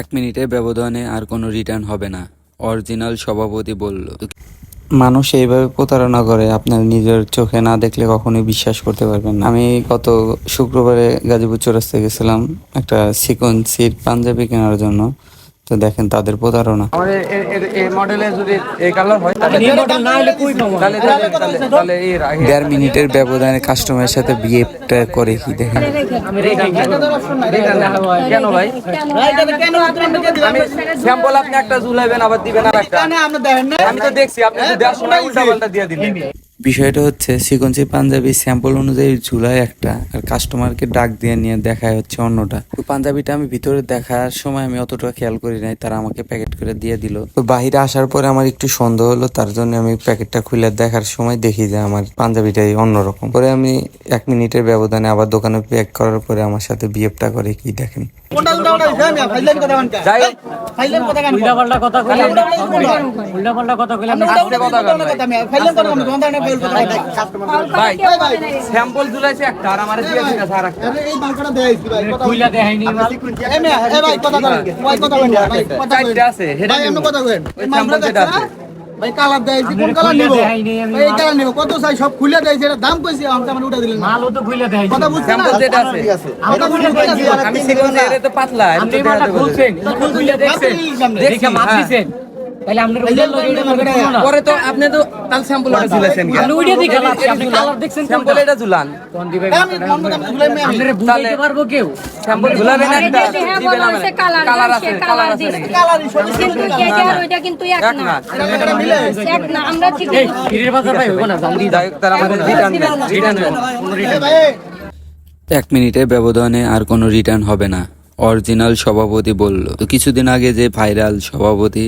এক মিনিটের ব্যবধানে আর কোনো রিটার্ন হবে না। অরিজিনাল সভাপতি বলল মানুষ এইভাবে প্রতারণা করে আপনার নিজের চোখে না দেখলে কখনোই বিশ্বাস করতে পারবেন না। আমি গত শুক্রবারে গাজীপুর চৌরাস্তায় গেছিলাম একটা সিকোয়েন্সির পাঞ্জাবি কেনার জন্য। তো দেখেন তাদের প্রতারণা। আমাদের এই মডেলে যদি এই কালার হয় তাহলে এই মডেল না হলে কই পাবো? তাহলে তাহলে- তাহলে- তাহলে এই রা- এই- দেড় মিনিটের ব্যবধানে কাস্টমারের সাথে বিহেভটা করে কি দেখেন। কেন ভাই? আমি স্যাম্পল আপনি একটা ঝুলাইবেন আবার দিবেন আর একটা আমি তো দেখছি আপনি উল্টা পাল্টা দিয়ে দিলেন। বিষয়টা হচ্ছে সিকোয়েন্সি পাঞ্জাবি স্যাম্পল অনুযায়ী ঝুলায় একটা আর কাস্টমারকে ডাক দিয়ে নিয়ে দেখায় হচ্ছে অন্যটা। তো পাঞ্জাবিটা আমি ভিতরে দেখার সময় আমি অতটা খেয়াল করি নাই তারা আমাকে প্যাকেট করে দিয়ে দিল। তো বাহিরে আসার পরে আমার একটু সন্দেহ হলো তার জন্য আমি প্যাকেটটা খুলে দেখার সময় দেখি যে আমার পাঞ্জাবিটাই অন্যরকম। পরে আমি এক মিনিটের ব্যবধানে আবার দোকানে প্যাক করার পরে আমার সাথে বিহেভটা করে কি দেখেন। যাই হোক উল্টা পাল্টা কথা কইলে উল্টা পাল্টা কথা কইলে আমরা আস্তে কথা বলেন ভাই ভাই স্যাম্পল ঝুলাইছে একটা আর আমার দিয়ে দিন স্যার একটা। কইলা দেখাইনি মাল। কথা আছে হেডা নিব ওই স্যাম্পল যেটা আছে। ভাই কালার দেয় কোন কালার নিব? ভাই এই কালার নিব। কত চাই? সব খুলে দেয় সেটা দাম কইছি আমাকে আমার উঠা দিলেন মাল তো খুলে দেয় কথা বুঝছেন না? যেটা আছে। আমরা কইলা দেখাইছি আমি সিকোয়েন্স এটা তো পাতলা এটা আপনি তো মালটা খুলছেন। খুলে দেখছেন দেখে মাপ হ্যাঁ। দিছেন। তাহলে আপনার উল্টা লগে এটা লগে না পরে তো আপনি তো তাল স্যাম্পল এটা ঝুলাইছেন কি আপনি ওইটা দিয়ে আপনি কালার দেখছেন স্যাম্পল এটা ঝুলান। কোন দিবে আমি মতো আমি ঝুলাই মেয়ে আপনারা বুঝাইতে পারব কেউ? স্যাম্পল ঝুলাবেন একটা দিবেন বলা কালার কালার আছে কালার কালার আছে দিছে। কিন্তু এটা আর ওইটা কিন্তু এক এক না। না। এক না আমরা ঠিক এই ফিরের বাজার ভাই হইব না দাম দিয়ে তারা আমাদের রিটার্ন দেন রিটার্ন কোনো রিটার্ন এক মিনিটের ব্যবধানে আর কোনো রিটার্ন হবে না। অরিজিনাল সভাপতি বলল তো কিছুদিন আগে যে ভাইরাল সভাপতি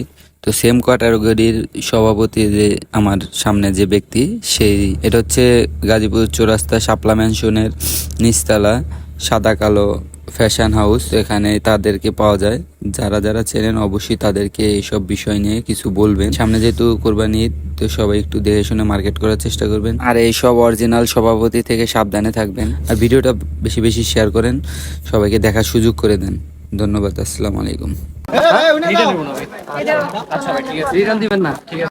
তো সেম ক্যাটাগরির সভাপতি যে আমার সামনে যে ব্যক্তি, সেই, এটা হচ্ছে গাজীপুর চৌরাস্তা শাপলা ম্যানশনের নিচতলা, সাদা কালো ফ্যাশন হাউস এখানে তাদেরকে পাওয়া যায়। যারা যারা চেনেন অবশ্যই তাদেরকে এইসব বিষয় নিয়ে কিছু বলবেন। সামনে যেহেতু কোরবানি তো সবাই একটু দেখে শুনে মার্কেট করার চেষ্টা করবেন। আর এইসব অরিজিনাল সভাপতি থেকে সাবধানে থাকবেন। আর ভিডিওটা বেশি বেশি শেয়ার করেন, সবাইকে দেখার সুযোগ করে দেন। ধন্যবাদ, আসসালামু আলাইকুম। রিটার্ন না ভাই। আচ্ছা ঠিক আছে। রিটার্ন দিবেন না ঠিক আছে।